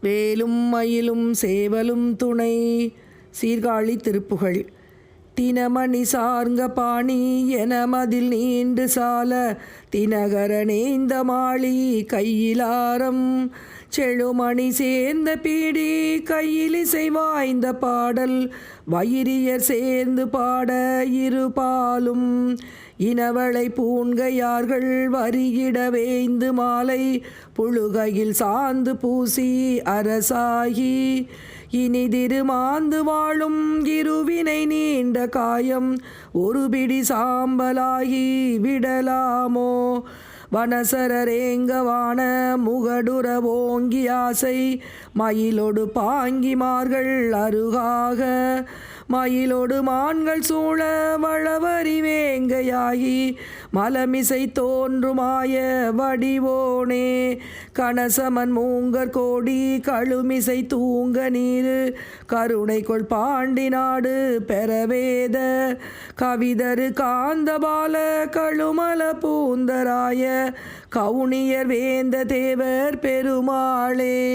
வேலும் மயிலும் சேவலும் துணை. சீர்காழி திருப்புகழ். தினமணி சார்ங்க பாணி என மதில் நீண்டு சால. தினகர நேய்ந்த மாளி கையிலாரம் செழுமணி சேர்ந்த பீடி கையில் இசை வாய்ந்த பாடல். வயிரியர் சேர்ந்து பாட இருபாலும் இனவளை பூண்கையார்கள் வரியிட வேய்ந்து மாலை புழுகையில் சாந்து பூசி அரசாகி. இனி திருமாந்து வாழும் இருவினை நீண்ட காயம் ஒரு பிடி சாம்பலாகி விடலாமோ? வனசரரேங்கவான முகடுர ஓங்கி ஆசை மயிலொடு பாங்கிமார்கள் அருகாக. மயிலொடு மான்கள் சூழ வளவறிவே வேங்கையாகி மலமிசை தோன்றுமாய வடிவோனே. கணசமன் மூங்கற் கோடி கழுமிசை தூங்க நீர். கருணை கொள் பாண்டி நாடு பெறவேத. கவிதரு காந்தபால கழுமல பூந்தராய. கவுனியர் வேந்த தேவர் பெருமாளே.